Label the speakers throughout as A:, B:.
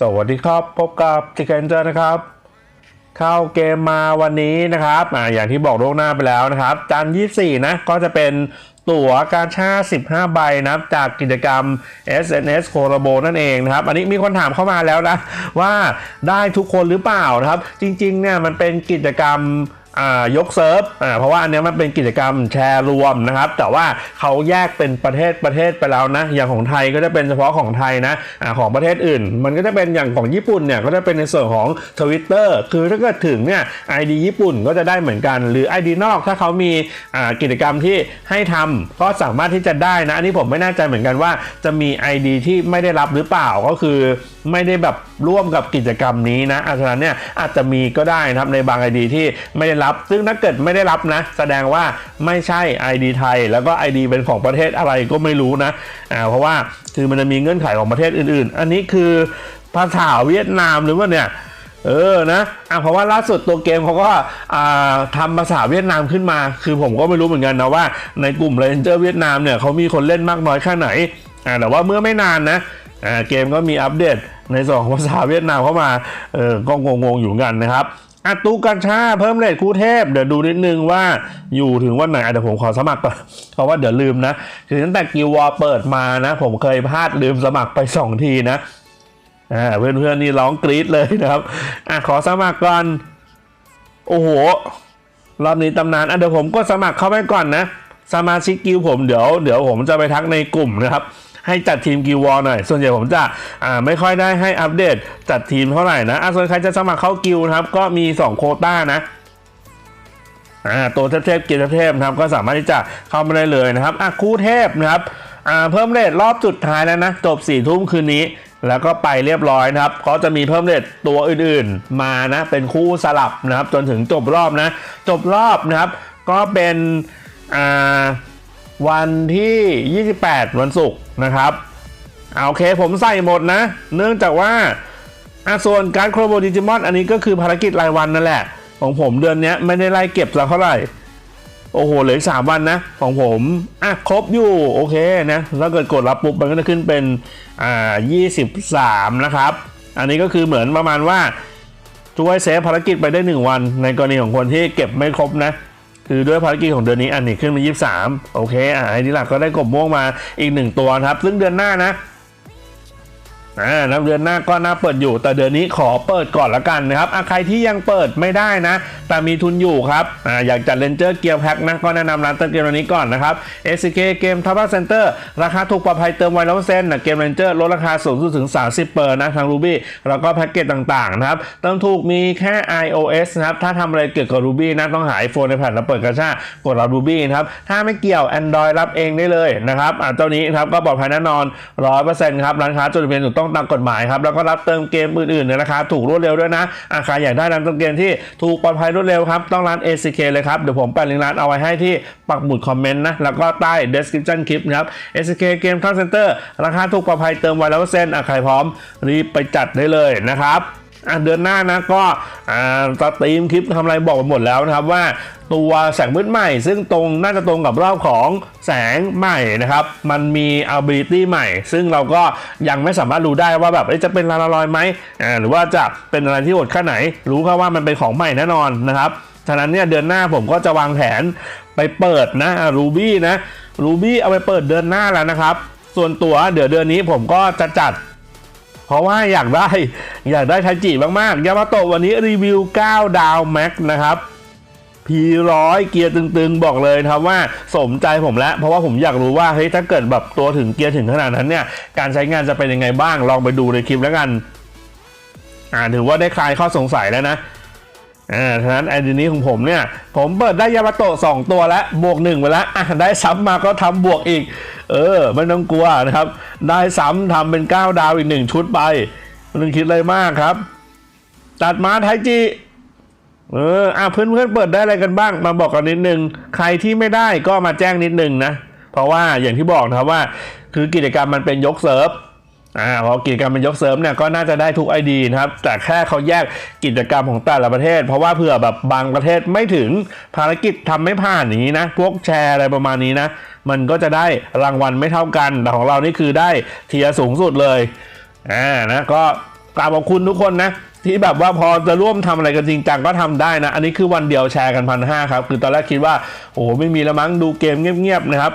A: สวัสดีครับ พบกับจิกเกนเจอร์นะครับ เข้าเกมมาวันนี้นะครับอ่าอย่างที่บอกล่วงหน้าไปแล้วนะครับจันยี่สี่นะก็จะเป็นตั๋วการชา15 ใบนะจากกิจกรรม SNS c o l a b o นั่นเองนะครับ อันนี้มีคนถามเข้ามาแล้วนะ ว่าได้ทุกคนหรือเปล่านะครับ จริงๆเนี่ยมันเป็นกิจกรรม ยกเซิร์ฟเพราะว่าอันนี้มันเป็นกิจกรรมแชร์รวมนะครับ แต่ว่าเขาแยกเป็นประเทศประเทศไปแล้วนะ อย่างของไทยก็จะเป็นเฉพาะของไทยนะอของประเทศอื่น มันก็จะเป็นอย่างของญี่ปุ่นเนี่ยก็จะเป็นในส่วนของ Twitter คือถ้าเกิดถึงเนี่ย ID ญี่ปุ่นก็จะได้เหมือนกัน หรือ ID นอกถ้าเขามีกิจกรรมที่ให้ทำก็สามารถที่จะได้นะ อันนี้ผมไม่แน่ใจเหมือนกันว่าจะมี ID ที่ไม่ได้รับหรือเปล่าก็คือ ไม่ได้แบบร่วมกับกิจกรรมนี้นะอาฉะนั้นเนี่ยอาจจะมีก็ได้นะครับในบาง ID ที่ไม่ได้รับ ซึ่งถ้าเกิดไม่ได้รับนะ แสดงว่าไม่ใช่ ID ไทย แล้วก็ ID เป็นของประเทศอะไรก็ไม่รู้นะอ่าเพราะว่าคือมันจะมีเงื่อนไขของประเทศอื่นๆ อันนี้คือภาษาเวียดนามหรือว่าเนี่ยเออนะอะเพราะว่าล่าสุดตัวเกมเขาก็อ่าทำภาษาเวียดนามขึ้นมา คือผมก็ไม่รู้เหมือนกันนะว่าในกลุ่ม Ranger เวียดนามเนี่ยเขามีคนเล่นมากน้อยแค่ไหนอ่าแต่ว่าเมื่อไม่นานนะ เกมก็มีอัปเดตในสองภาษาเวียดนามเข้ามาเออก็งงๆอยู่กันนะครับอะตูกัญชาเพิ่มเลทคู่เทพ เดี๋ยวดูนิดนึงว่าอยู่ถึงวันไหนเดี๋ยวผมขอสมัครก่อนเพราะว่าเดี๋ยวลืมนะคือตั้งแต่กิววอเปิดมานะ ผมเคยพลาดลืมสมัครไปสองทีนะอ่าเพื่อนๆนี่ร้องกรี๊ดเลยนะครับอะขอสมัครก่อนโอ้โหรอบนี้ตำนานอะเดี๋ยวผมก็สมัครเข้าไปก่อนนะ สมาชิกกิลผมเดี๋ยวเดี๋ยวผมจะไปทักในกลุ่มนะครับ ให้จัดทีมกิลวอลหน่อย ส่วนใหญ่ผมจะอ่าไม่ค่อยได้ให้อัปเดตจัดทีมเท่าไหร่นะอะส่วนใครจะสมัครเข้ากิลนะครับ ก็มี 2 โคต้านะอ่าตัวเทพๆกิจเทพนะครับก็สามารถที่จะเข้ามาได้เลยนะครับอะคู่เทพนะครับอ่าเพิ่มเลทรอบสุดท้ายแล้วนะ จบ4ี่ทุ่มคืนนี้แล้วก็ไปเรียบร้อยนะครับเขาจะมีเพิ่มเลทตัวอื่นๆมานะ เป็นคู่สลับนะครับ จนถึงจบรอบนะ จบรอบนะครับ ก็เป็นอ่า วันที่ 28 วันศุกร์นะครับเอาโอเคผมใส่หมดนะ เนื่องจากว่าอะส่วนการโครโบดิจิมอนอันนี้ก็คือภารกิจรายวันนั่นแหละ ของผมเดือนนี้ไม่ได้ไล่เก็บสักเท่าไหร่ โอ้โหเหลืออกสามวันนะ ของผมอะครบอยู่ โอเคนะแล้วเกิดกดรับปุ๊บมันก็จะขึ้นเป็นอ่า23นะครับ อันนี้ก็คือเหมือนประมาณว่าช่วยเซฟภารกิจไปได้ 1 วัน ในกรณีของคนที่เก็บไม่ครบนะ คือด้วยภารกิจของเดือนนี้อันนี้ขึ้นมา 23 โอเค อ่าไอ้นี่หลักก็ได้กบม่วงมาอีก 1 ตัวครับ ซึ่งเดือนหน้านะ อ่านับเดือนหน้าก็น่าเปิดอยู่ แต่เดือนนี้ขอเปิดก่อนละกันนะครับอะใครที่ยังเปิดไม่ได้นะ แต่มีทุนอยู่ครับอ่าอยากจัดเลนเจอร์เกียร์แพ็คนะก็แนะนำร้านเติมเกมวันนี้ก่อนนะครับ SK เกมทับเซ็นเตอร์ราคาถูกปลอดภัยเติมไวร้อยเปอร์เซ็นต์นะเกมเลนเจอร์ลดราคาสูงสุดถึง 30เปอร์นะทาง Ruby แล้วก็แพ็กเกจต่างๆนะครับเติมถูกมีแค่ iOS นะครับถ้าทำอะไรเกี่ยวกับ Ruby นะต้องหา iPhone ในแผ่นแล้วเปิดกระชากกดรับ Ruby นะครับถ้าไม่เกี่ยว Android รับเองได้เลยนะครับอ่าเจ้านี้ครับก็ปลอดภัยแน่นอน100%ครับร้านค้าจดทะเบียนถูกต้องตามกฎหมายครับแล้วก็รับเติมเกมอื่นๆเนี่ยนะครับถูกรวดเร็วด้วยนะอาใครอยากได้ร้านเติมเกมที่ถูกปลอดภัยรวดเร็วครับต้องร้าน ACK เลยครับเดี๋ยวผมแปะลิงก์ร้านเอาไว้ให้ที่ปักหมุดคอมเมนต์นะแล้วก็ใต้ description คลิปนะครับ ACK เกมทังเซ็นเตอร์ราคาถูกปลอดภัยเติมไวร้วเปอร์เซ็นอะใครพร้อมรีบไปจัดได้เลยนะครับ อะเดือนหน้านะก็อ่าสตรีมคลิปทำอะไรบอกไปหมดแล้วนะครับว่าตัวแสงมืดใหม่ซึ่งตรงน่าจะตรงกับรอบของแสงใหม่นะครับ มันมี ability ใหม่ ซึ่งเราก็ยังไม่สามารถรู้ได้ว่าแบบจะเป็นลาลาลอยไหมอ่าหรือว่าจะเป็นอะไรที่โหดแค่ไหน รู้แค่ว่ามันเป็นของใหม่แน่นอนนะครับฉะนั้นเนี่ยเดือนหน้าผมก็จะวางแผนไปเปิดนะรูบี้นะรูบี้เอาไปเปิดเดือนหน้าแล้วนะครับ ส่วนตัวเดี๋ยวเดือนนี้ผมก็จะจัด ราะว่าอยากได้อยากได้ทันจิมากๆ ยามาโตะวันนี้รีวิว 9 ดาวแม็กนะครับพีร้อยเกียร์ตึงๆ บอกเลยนะครับว่าสมใจผมแล้ว เพราะว่าผมอยากรู้ว่าเฮ้ยถ้าเกิดแบบตัวถึงเกียร์ถึงขนาดนั้นเนี่ยการใช้งานจะเป็นยังไงบ้างลองไปดูในคลิปแล้วกัน อ่าถือว่าได้คลายข้อสงสัยแล้วนะ อ่าฉะนั้นไอเดีนี้ของผมเนี่ย ผมเปิดได้ยามาโตะ2ตัวแล้วบวก1ไปแล้วอะได้ซ้ำมาก็ทำบวกอีก เออไม่ต้องกลัวนะครับ ได้ซ้ำทำเป็น 9 ดาวอีก 1 ชุดไปไม่ต้องคิดอะไรมากครับ ตัดมาไทจิเอออะเพื่อนเพื่อนเปิดได้อะไรกันบ้าง มาบอกกันนิดนึง ใครที่ไม่ได้ก็มาแจ้งนิดนึงนะ เพราะว่าอย่างที่บอกนะครับว่า คือกิจกรรมมันเป็นยกเซิร์ฟ อ่าพอกิจกรรมเป็นยกเซิร์ฟเนี่ยก็น่าจะได้ทุก ID นะครับ แต่แค่เขาแยกกิจกรรมของแต่ละประเทศ เพราะว่าเผื่อแบบบางประเทศไม่ถึงภารกิจทำไม่ผ่านอย่างนี้นะ พวกแชร์อะไรประมาณนี้นะ มันก็จะได้รางวัลไม่เท่ากัน แต่ของเรานี่คือได้เทียสูงสุดเลยอ่านะก็กราบขอบคุณทุกคนนะที่แบบว่าพอจะร่วมทำอะไรกันจริงจังก็ทำได้นะ อันนี้คือวันเดียวแชร์กันพันห้าครับ คือตอนแรกคิดว่าโอ้โหไม่มีแล้วมั้งดูเกมเงียบๆนะครับ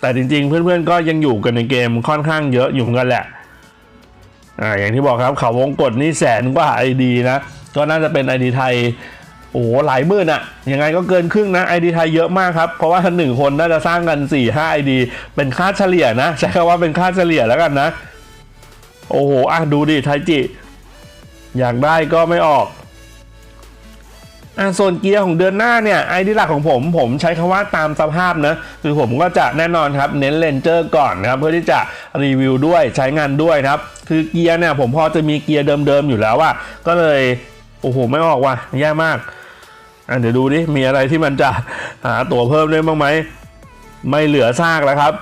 A: แต่จริงๆ เพื่อนๆก็ยังอยู่กันในเกมค่อนข้างเยอะอยู่กันแหละอ่าอย่างที่บอกครับเขาวงกดนี่แสนกว่าไอดีนะ ก็น่าจะเป็นไอดีไทยโอ้โหหลายหมื่นอะยังไงก็เกินครึ่งนะไอดีไทยเยอะมากครับ เพราะว่าหนึ่งคนน่าจะสร้างกัน4ี่ห้าไอดีเป็นค่าเฉลี่ยนะ ใช้คำว่าเป็นค่าเฉลี่ยแล้วกันนะ โอ้โหอะดูดิไทจิ อยากได้ก็ไม่ออก อะส่วนเกียร์ของเดือนหน้าเนี่ยไอดีหลักของผมผมใช้คำว่าตามสภาพนะคือผมก็จะแน่นอนครับเน้นเลนเจอร์ก่อนนะครับเพื่อที่จะรีวิวด้วยใช้งานด้วยครับคือเกียร์เนี่ยผมพอจะมีเกียร์เดิมๆอยู่แล้วอะก็เลยโอ้โหไม่ออกว่ะแย่มากอะเดี๋ยวดูดิมีอะไรที่มันจะหาตัวเพิ่มได้บ้างไหมไม่เหลือซากแล้วครับ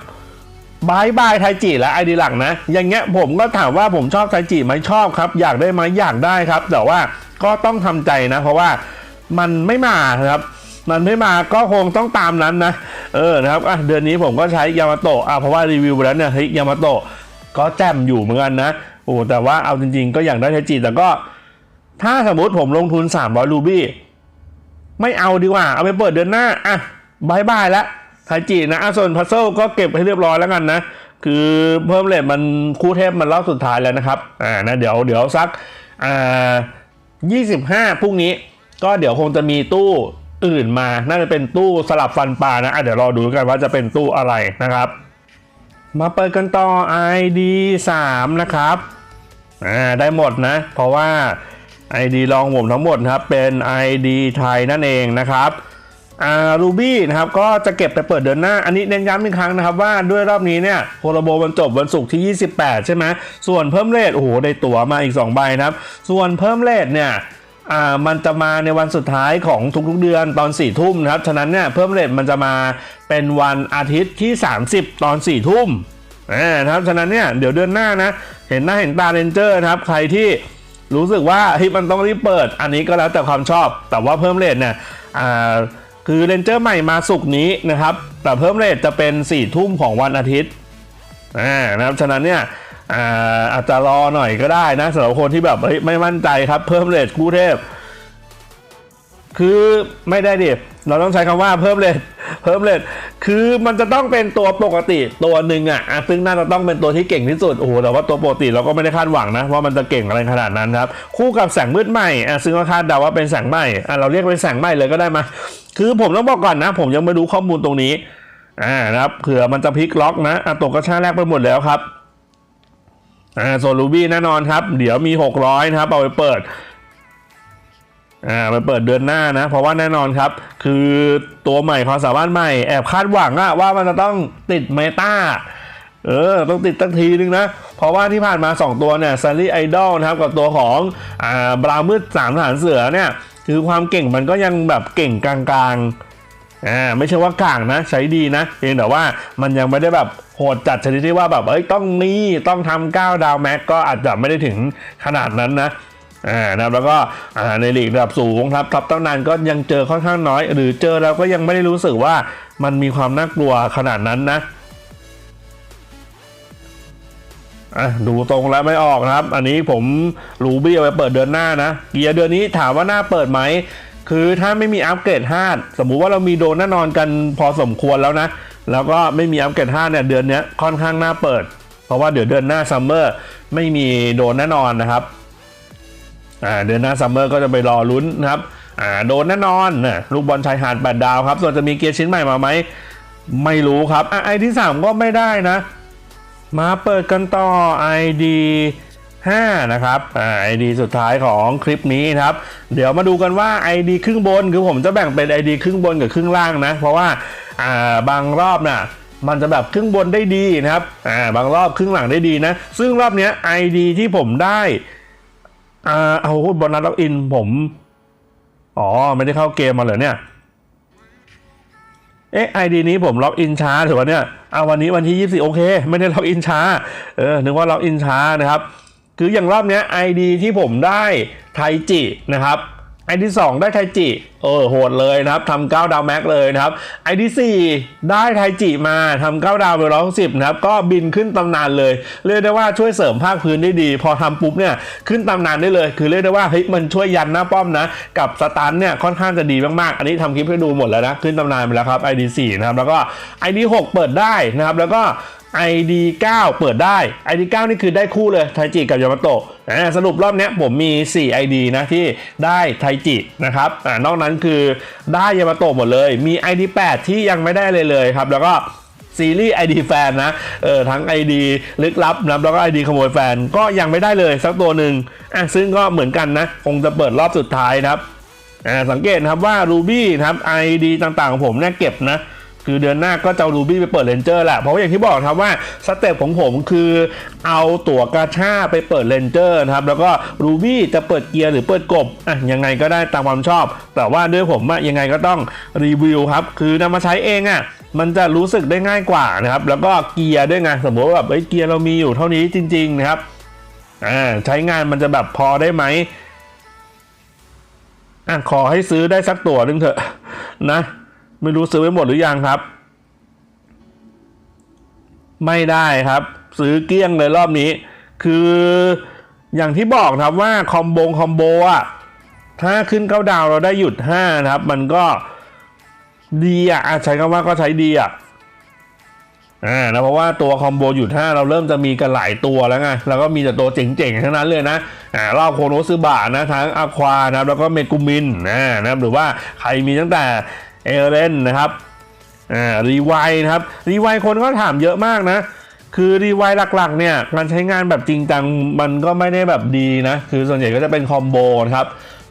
A: บายบายไทจิและไอดีหลักนะ อย่างเงี้ยผมก็ถามว่าผมชอบไทจิไหมชอบครับ อยากได้ไหมอยากได้ครับ แต่ว่าก็ต้องทำใจนะ เพราะว่า มันไม่มาครับ มันไม่มาก็คงต้องตามนั้นนะ เออนะครับอะเดือนนี้ผมก็ใช้ยามาโตะอะเพราะว่ารีวิวไปแล้วเนี่ยเฮ้ยยามาโตะก็แจ่มอยู่เหมือนกันนะโอ้แต่ว่าเอาจริง ๆ ก็อยากได้ไทจิแต่ก็ ถ้าสมมติผมลงทุน300รูบี้ไม่เอาดีกว่า เอาไปเปิดเดือนหน้าอะบายบายแล้วไทจินะอะส่วนพัซเซิลก็เก็บให้เรียบร้อยแล้วกันนะ คือเพิ่มเลทมันคู่เทพมันรอบสุดท้ายแล้วนะครับ อ่านะเดี๋ยวเดี๋ยวสักอ่า25พรุ่งนี้ ก็เดี๋ยวคงจะมีตู้อื่นมา น่าจะเป็นตู้สลับฟันปลานะะเดี๋ยวรอดูกันว่าจะเป็นตู้อะไรนะครับ มาเปิดกันต่อ ID 3นะครับ อ่า ได้หมดนะ เพราะว่า ID รองผมทั้งหมดครับ เป็น ID ไทยนั่นเองนะครับอ่ารูบี้นะครับก็จะเก็บไปเปิดเดือนหน้า อันนี้เน้นย้ำอีกครั้งนะครับว่าด้วยรอบนี้เนี่ยโฮโลโบมันจบวันศุกร์ที่ 28 ใช่ไหมส่วนเพิ่มเลทโอ้โหได้ตั๋วมาอีก 2 ใบนะครับ ส่วนเพิ่มเลทเนี่ย อ่ามันจะมาในวันสุดท้ายของทุกๆเดือนตอน4ี่ทุ่มนะครับ ฉะนั้นเนี่ยเพิ่มเลทมันจะมาเป็นวันอาทิตย์ที่ 30 ตอน4ี่ทุ่มนะครับ ฉะนั้นเนี่ยเดี๋ยวเดือนหน้านะ เห็นหน้าเห็นตาเรนเจอร์นะครับใครที่รู้สึกว่าเฮ้ยมันต้องรีบเปิด อันนี้ก็แล้วแต่ความชอบ แต่ว่าเพิ่มเลทเนี่ยอ่าคือเรนเจอร์ใหม่มาสุกนี้นะครับ แต่เพิ่มเลทจะเป็น4ี่ทุ่มของวันอาทิตย์อ่านะครับ ฉะนั้นเนี่ย อ่าอาจจะรอหน่อยก็ได้นะสำหรับคนที่แบบเฮ้ยไม่มั่นใจครับ เพิ่มเลทกู้เทพ คือไม่ได้ดิเราต้องใช้คำว่าเพิ่มเลทเพิ่มเลทคือมันจะต้องเป็นตัวปกติตัวหนึ่งอะอะซึ่งน่าจะต้องเป็นตัวที่เก่งที่สุดโอ้โหแต่ว่าตัวปกติเราก็ไม่ได้คาดหวังนะว่ามันจะเก่งอะไรขนาดนั้นครับ คู่กับแสงมืดใหม่อะซึ่งก็คาดเดาว่าเป็นแสงใหม่อะเราเรียกเป็นแสงใหม่เลยก็ได้มาคือผมต้องบอกก่อนนะ ผมยังไม่รู้ข้อมูลตรงนี้อ่านะครับเผื่อมันจะพลิกล็อกนะอะตกกระชากแรกไปหมดแล้วครับ อ่าโซลูบี้แน่นอนครับ เดี๋ยวมี 600นะครับเอาไปเปิดอ่าไปเปิดเดือนหน้านะ เพราะว่าแน่นอนครับ คือตัวใหม่ความสามารถใหม่แอบคาดหวังอะว่ามันจะต้องติดเมตาเออ ต้องติดตั้งทีนึงนะ เพราะว่าที่ผ่านมา 2 ตัวเนี่ยซันลี่ไอดอลนะครับ กับตัวของอ่าบรามืดสามทหารเสือเนี่ย คือความเก่งมันก็ยังแบบเก่งกลางๆ อ่าไม่ใช่ว่ากลางนะใช้ดีนะเพียงแต่ว่ามันยังไม่ได้แบบโหดจัดชนิดที่ว่าแบบเอ้ยต้องนี่ต้องทำก้าวดาวแม็กก็อาจจะไม่ได้ถึงขนาดนั้นนะอ่านะครับแล้วก็อ่าในลีกระดับสูงครับท็อปตั้งนานก็ยังเจอค่อนข้างน้อย หรือเจอแล้วก็ยังไม่ได้รู้สึกว่ามันมีความน่ากลัวขนาดนั้นนะอะดูตรงแล้วไม่ออกนะครับ อันนี้ผมรูบี้เอาไปเปิดเดือนหน้านะ เกียร์เดือนนี้ถามว่าหน้าเปิดไหม คือถ้าไม่มีอัปเกรด5สมมุติว่าเรามีโดนแน่นอนกันพอสมควรแล้วนะ แล้วก็ไม่มีอัปเกรด5เนี่ยเดือนนี้ค่อนข้างน่าเปิด เพราะว่าเดี๋ยวเดือนหน้าซัมเมอร์ไม่มีโดนแน่นอนนะครับอ่าเดือนหน้าซัมเมอร์ก็จะไปรอลุ้นนะครับอ่าโดนแน่นอนนะลูกบอลชายหาดแปดดาวครับ ส่วนจะมีเกียร์ชิ้นใหม่มาไหมไม่รู้ครับอะไอที่ 3 ก็ไม่ได้นะ มาเปิดกันต่อ ID 5 นะครับอ่า ID สุดท้ายของคลิปนี้ครับ เดี๋ยวมาดูกันว่า ID ครึ่งบนคือผมจะแบ่งเป็น ID ครึ่งบนกับครึ่งล่างนะ เพราะว่าอ่าบางรอบน่ะมันจะแบบครึ่งบนได้ดีนะครับอ่าบางรอบครึ่งหลังได้ดีนะ ซึ่งรอบเนี้ย ID ที่ผมได้อ่าเอาบอลนัดล็อกอินผม อ๋อ ไม่ได้เข้าเกมมาเหรอเนี่ยเอ๊ะไอดีนี้ผมล็อกอินช้าถือว่าเนี่ยเอาวันนี้วันที่ 24 โอเค ไม่ได้ล็อกอินช้า เออ นึกว่าล็อกอินช้านะครับ คืออย่างรอบเนี้ยไอดีที่ผมได้ไทจินะครับไอดีสองได้ไทจิ เออโหดเลยนะครับทำเก้าดาวแม็กเลยนะครับไอดีสี่ได้ไทจิมาทำเก้าดาวไปร้อยสิบนะครับ ก็บินขึ้นตำนานเลย เรียกได้ว่าช่วยเสริมภาคพื้นได้ดี พอทำปุ๊บเนี่ยขึ้นตำนานได้เลย คือเรียกได้ว่าเฮ้ยมันช่วยยันหน้าป้อมนะ กับสตันเนี่ยค่อนข้างจะดีมากๆ อันนี้ทำคลิปให้ดูหมดแล้วนะ ขึ้นตำนานไปแล้วครับ ID 4นะครับ แล้วก็ ID 6เปิดได้นะครับ แล้วก็ ID 9 เปิดได้ ID 9 นี่คือได้คู่เลยไทจิกับยามาโตะสรุปรอบเนี้ยผมมี 4 ID นะที่ได้ไทจินะครับอ่านอกนั้นคือได้ยามาโตะหมดเลย มี ID 8 ที่ยังไม่ได้เลยเลยครับ แล้วก็ซีรีส์ ID แฟนนะ เออทั้ง ID ลึกลับนะแล้วก็ ID ขโมยแฟนก็ยังไม่ได้เลยสักตัวหนึ่งอะซึ่งก็เหมือนกันนะ คงจะเปิดรอบสุดท้ายนะครับอ่าสังเกตนะครับว่า Ruby นะครับ ID ต่างๆของผมเนี่ยเก็บนะ คือเดือนหน้าก็จะเอา Ruby ไปเปิดเลนเจอร์แหละเพราะว่าอย่างที่บอกครับว่าสเต็ปของผมคือเอาตั๋วกาชาไปเปิดเลนเจอร์นะครับแล้วก็ Ruby จะเปิดเกียร์หรือเปิดกบอะยังไงก็ได้ตามความชอบ แต่ว่าด้วยผมอะยังไงก็ต้องรีวิวครับ คือนำมาใช้เองอะมันจะรู้สึกได้ง่ายกว่านะครับ แล้วก็เกียร์ด้วยไงสมมติว่าแบบเอ้ยเกียร์เรามีอยู่เท่านี้จริง ๆ นะครับอ่าใช้งานมันจะแบบพอได้ไหมอะขอให้ซื้อได้สักตัวนึงเถอะนะ ไม่รู้ซื้อไปหมดหรือยังครับ ไม่ได้ครับ ซื้อเกลี้ยงเลยรอบนี้ คืออย่างที่บอกครับว่าคอมโบงคอมโบอะถ้าขึ้นเก้าดาวเราได้หยุดห้านะครับ มันก็ดีอะใช้คำว่าก็ใช้ดีอะอ่านะเพราะว่าตัวคอมโบหยุดห้าเราเริ่มจะมีกันหลายตัวแล้วไงแล้วก็มีแต่ตัวเจ๋งๆทั้งนั้นเลยนะอ่ารอบโคโนซึบะนะทั้งอะควานะครับแล้วก็เมกุมินนะนะหรือว่าใครมีตั้งแต่ เอเลนนะครับอ่ารีไวนะครับรีไวคนก็ถามเยอะมากนะ คือรีไวหลักๆเนี่ยการใช้งานแบบจริงจังมันก็ไม่ได้แบบดีนะ คือส่วนใหญ่ก็จะเป็นคอมโบนะครับ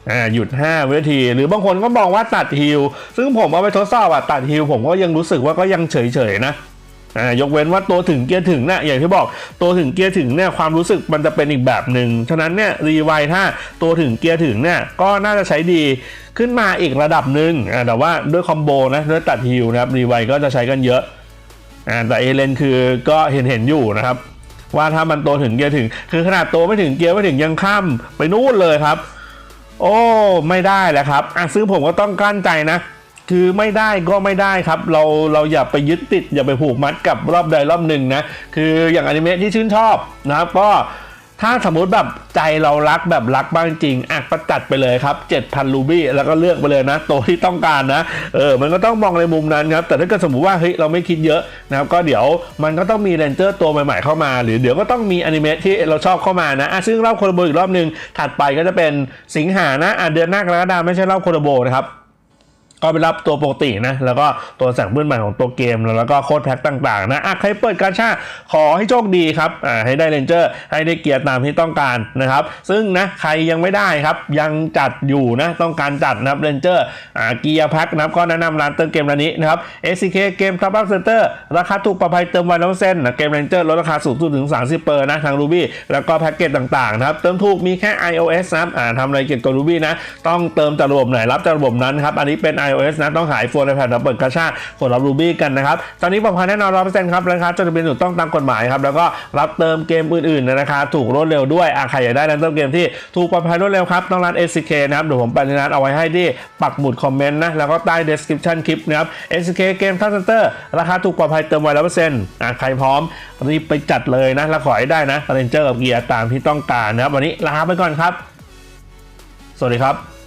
A: อ่าหยุด 5 วินาที หรือบางคนก็บอกว่าตัดฮิลซึ่งผมเอาไปทดสอบอะตัดฮิลผมก็ยังรู้สึกว่าก็ยังเฉยๆนะ อ่ายกเว้นว่าตัวถึงเกียร์ถึงเนี่ยอย่างที่บอกตัวถึงเกียร์ถึงเนี่ยความรู้สึกมันจะเป็นอีกแบบหนึ่งฉะนั้นเนี่ยรีไวถ้าตัวถึงเกียร์ถึงเนี่ยก็น่าจะใช้ดีขึ้นมาอีกระดับหนึ่งอ่าแต่ว่าด้วยคอมโบนะด้วยตัดฮิลนะครับรีไวก็จะใช้กันเยอะอ่าแต่เอเลนคือก็เห็นเห็นอยู่นะครับ ว่าถ้ามันโตถึงเกียร์ถึง คือขนาดโตไม่ถึงเกียร์ไม่ถึงยังข้ามไปนู่นเลยครับ โอ้ไม่ได้แล้วครับอะซึ่งผมก็ต้องกลั้นใจนะ คือไม่ได้ก็ไม่ได้ครับ เราเราอย่าไปยึดติด อย่าไปผูกมัดกับรอบใดรอบหนึ่งนะ คืออย่างอนิเมะที่ชื่นชอบนะครับก็ถ้าสมมุติแบบใจเรารักแบบรักบ้างจริงอะประจัดไปเลยครับ 7,000 รูบี้แล้วก็เลือกไปเลยนะ ตัวที่ต้องการนะ เออ มันก็ต้องมองในมุมนั้นครับ แต่ถ้าเกิดสมมติว่าเฮ้ยเราไม่คิดเยอะนะครับ ก็เดี๋ยวมันก็ต้องมีเรนเจอร์ตัวใหม่ๆเข้ามา หรือเดี๋ยวก็ต้องมีอนิเมะที่เราชอบเข้ามานะอะซึ่งรอบโคโรโบอีกรอบหนึ่งถัดไปก็จะเป็นสิงหานะอะเดือนหน้ากรกฎาคมไม่ใช่รอบโคโรโบนะครับ ก็ไปรับตัวปกตินะ แล้วก็ตัวสั่งเพื้นใหม่ของตัวเกม แล้วก็โค้ดแพ็คต่างๆ นะอะใครเปิดการชาขอให้โชคดีครับอ่าให้ได้เรนเจอร์ ให้ได้เกียร์ตามที่ต้องการนะครับ ซึ่งนะใครยังไม่ได้ครับ ยังจัดอยู่นะต้องการจัดนะครับเรนเจอร์อ่าเกียร์แพ็คนะครับก็แนะนำร้านเติมเกมร้านนี้นะครับ SCK เกมทับอัพเซ็นเตอร์ราคาถูกปลอดภัยเติมไวแล้วเส้นนะเกมเรนเจอร์ลดราคาสูงสุดถึง 30เปอร์นะทาง Ruby แล้วก็แพ็กเกจต่างๆนะครับเติมถูกมีแค่ iOS นะอ่าทำอะไรเกี่ยวกับ Ruby นะต้องเติมจากระบบไหนรับจากระบบนั้นครับอันนี้เป็น iOS นะต้องขายโฟนไอแพดแล้วเปิดกระชากดรับ Ruby กันนะครับ ตอนนี้ปลอดภัยแน่นอนร้อยเปอร์เซ็นต์ครับราคาจดทะเบียนถูกต้องตามกฎหมายครับ แล้วก็รับเติมเกมอื่นๆในราคาถูกรวดเร็วด้วยอะใครอยากได้ร้านเติมเกมที่ถูกปลอดภัยรวดเร็วครับต้องร้าน SK นะครับเดี๋ยวผมไปในร้านเอาไว้ให้ที่ปักหมุดคอมเมนต์นะแล้วก็ใต้ description คลิปนะครับ SK เกมทัพเซนเตอร์ราคาถูกปลอดภัยเติมไวร้อยเปอร์เซ็นต์อะใครพร้อมรีบไปจัดเลยนะแล้วขอให้ได้นะเรนเจอร์กับเกียร์ตามที่ต้องการนะครับวันนี้ลาไปก่อนครับ สวัสดีครับ